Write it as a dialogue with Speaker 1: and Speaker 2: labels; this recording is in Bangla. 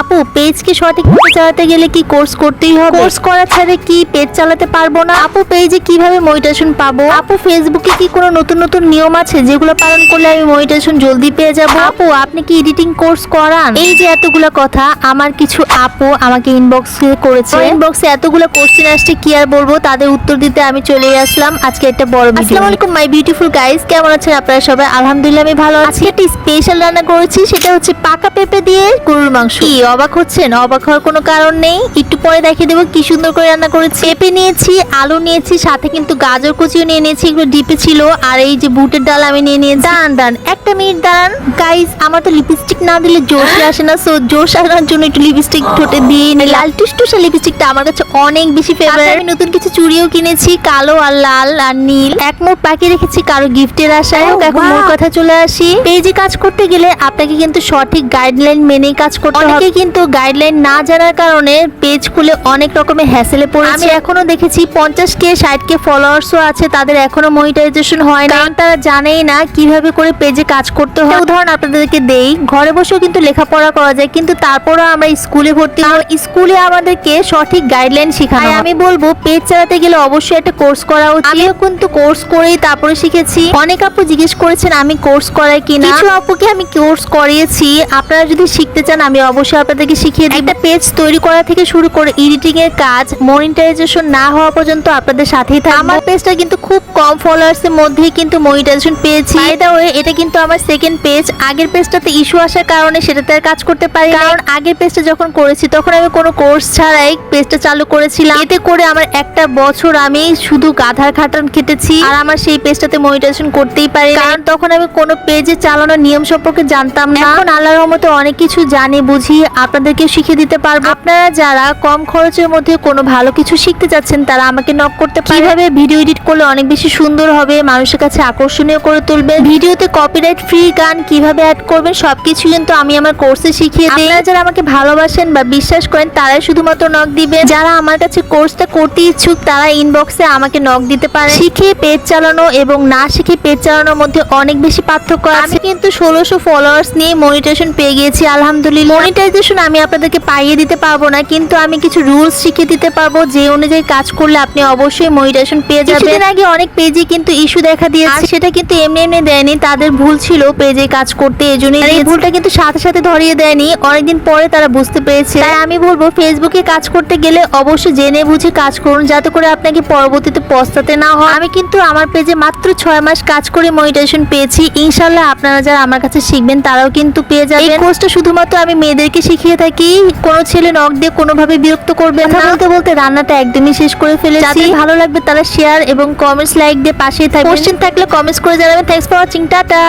Speaker 1: আপু পেজকে সঠিকভাবে চালাতে গেলে কি কোর্স করতেই হবে? কোর্স করা ছাড়া কি পেজ চালাতে পারব না? আপু পেজে কীভাবে মনিটেশন পাবো? আপু ফেসবুকে কি কোনো নতুন নতুন নিয়ম আছে যেগুলো পালন করলে আমি মনিটেশন জলদি পেয়ে যাব? আপু আপনি কি এডিটিং কোর্স করান? এই যে এতগুলো কথা আমার কিছু আপু আমাকে ইনবক্সে করেছে। ইনবক্সে এতগুলো কোশ্চেন আসছে কি আর বলব? তাদের উত্তর দিতে আমি চলে আসলাম। আজকে একটা বড় ভিডিও আসসালামু আলাইকুম মাই বিউটিফুল গাইস কেমন আছেন আপনারা সবাই? আলহামদুলিল্লাহ আমি ভালো আছি। একটা স্পেশাল রান্না করেছি সেটা হচ্ছে পাকা পেঁপে দিয়ে গরুর মাংস। অবাক হচ্ছেন? অবাক হওয়ার কোনো কারণ নেই? একটু পরে দেখিয়ে দেবো কি সুন্দর করে রান্না করেছি। পেঁপে নিয়েছি আলু নিয়েছি সাথে কিন্তু গাজর কুচিও নিয়ে নিয়েছি এগুলো ডিপে ছিল আর এই যে বুটের ডাল আমি নিয়ে নিয়ে দাঁড়ান দান একটা মিনিট দাঁড়ান। গাইজ আমার তো লিপস্টিক না দিলে জোশ আসে না সো জোশ আসার জন্য একটু লিপস্টিক ঠোঁটে দিয়ে নিই লাল টুসটুসা লিপস্টিকটা আমার কাছে অনেক বেশি ফেভারিট আমি নতুন কিছু চুড়িও কিনেছি কালো আর লাল আর নীল। এক মোট পাখি রেখেছি কারও গিফটের আশায়
Speaker 2: Oh,
Speaker 1: এখন
Speaker 2: wow!
Speaker 1: কথা চলে আসি। পেজে কাজ করতে গেলে আপনাকে কিন্তু সঠিক গাইডলাইন মেনেই কাজ করতে হবে। অনেকে কিন্তু গাইডলাইন না জানার কারণে পেজ খুলে অনেক রকমের হ্যাসেলে পড়েছে। আমি এখনও দেখেছি পঞ্চাশ কে ষাট কে ফলোয়ার্সও আছে তাদের এখনও মনিটাইজেশন হয় না কারণ তারা জানেই না কীভাবে করে পেজে কাজ করতে হয়। উদাহরণ আপনাদেরকে দেই ঘরে বসেও কিন্তু লেখাপড়া করা যায় কিন্তু তারপরও আমরা স্কুলে ভর্তি হই। স্কুলে আমাদেরকে সঠিক গাইডলাইন শেখানো আমি বলব পেজ চালাতে গেলে অবশ্যই একটা কোর্স করা উচিত। আমিও কিন্তু কোর্স করেই তারপরে শিখেছি। অনেক আপু জিজ্ঞেস করেছেন আমি কোর্স করাই কিনা? কিছু আপুকে আমি কোর্স করিয়েছি। আপনারা যদি শিখতে চান আমি অবশ্যই আপনাদেরকে শিখিয়ে দিই একটা পেজ তৈরি করা থেকে শুরু করে এডিটিং এর কাজ মনিটাইজেশন না হওয়া পর্যন্ত আপনাদের সাথেই থাকব। আমার পেজটা কিন্তু খুব কম ফলোয়ার্স এর মধ্যেই কিন্তু মনিটাইজেশন পেয়েছি। বাই দ্য ওয়ে এটা কিন্তু আমার সেকেন্ড পেজ আগের পেজটাতে ইস্যু আসার কারণে সেটাতে আর কাজ করতে পারি। কারণ আগের পেজটা যখন করেছি তখন আমি কোনো কোর্স ছাড়াই পেজটা চালু করেছিলাম। এতে করে আমার একটা বছর আমি শুধু গাধার খাটান খেটেছি। আর আমার সেই পেজটাতে মনিটাইজেশন করতেই পারি। কারণ তখন আমি কোনো পেজে চালানোর নিয়ম সম্পর্কে জানতাম না। এখন আল্লাহর রহমতে অনেক কিছু জানি বুঝি আপনাদেরকে শিখিয়ে দিতে পারব। আপনারা যারা কম খরচের মধ্যে কোনো ভালো কিছু শিখতে যাচ্ছেন তারা আমাকে নক করতে পারে। কীভাবে ভিডিও এডিট করলে অনেক বেশি সুন্দর হবে মানুষের কাছে আকর্ষণীয় করে তুলবে। ভিডিওতে কপিরাইট ফ্রি গান কীভাবে অ্যাড করবেন সবকিছু কিন্তু আমি আমার কোর্সে শিখিয়ে দিই। আপনারা যারা আমাকে ভালোবাসেন বা বিশ্বাস করেন তারাই শুধুমাত্র নক দিবে। যারা আমার কাছে কোর্সটা করতে ইচ্ছুক তারা ইনবক্সে আমাকে নক দিতে পারে। শিখে পেজ চালানো এবং না শিখে পেজ চালানোর মধ্যে অনেক বেশি পার্থক্য আছে। কিন্তু ষোলোশো ফলোয়ার্স নিয়ে মনিটাইজেশন পেয়ে গিয়েছি আলহামদুলিল্লাহ। মনিটাইজেশন আমি আপনাদেরকে পাইয়ে দিতে পারব না কিন্তু আমি কিছু রুলস শিখিয়ে দিতে পারব যে অনুযায়ী কাজ করলে আপনি অবশ্যই মনিটাইজেশন পেয়ে যাবেন। কিছুদিন আগে অনেক পেজে কিন্তু ইস্যু দেখা দিয়েছে। সেটা কিন্তু এমনি এমনি দেয়নি তাদের ভুল ছিল পেজে কাজ করতে এজন্যই এই ভুলটা কিন্তু সাথে সাথে ধরিয়ে দেয়নি অনেকদিন পরে তারা বুঝতে পেরেছে। তাই আমি বলব ফেসবুকে কাজ করতে গেলে অবশ্যই জেনে বুঝে কাজ করুন যাতে করে আপনাকে পরবর্তীতে পস্তাতে না হয়। আমি কিন্তু আমার পেজে মাত্র ছয় মাস কাজ করে মনিটাইজেশন পেয়েছি। ইনশাল্লাহ আপনারা যারা আমার কাছে শিখবেন তারাও কিন্তু পেয়ে যাবেন। এই কোর্সটা শুধুমাত্র আমি মেয়েদেরকে শিখিয়ে থাকি কোনো ছেলে নখ দিয়ে কোনোভাবে বিরক্ত করবে না। বলতে বলতে রান্নাটা একদমই শেষ করে ফেলেছি। ভালো লাগবে তারা শেয়ার এবং কমেন্টস লাইক দিয়ে পাশেই থাকবে কোশ্চেন থাকলে কমেন্টস করে জানাবেন। Thanks for watching tata!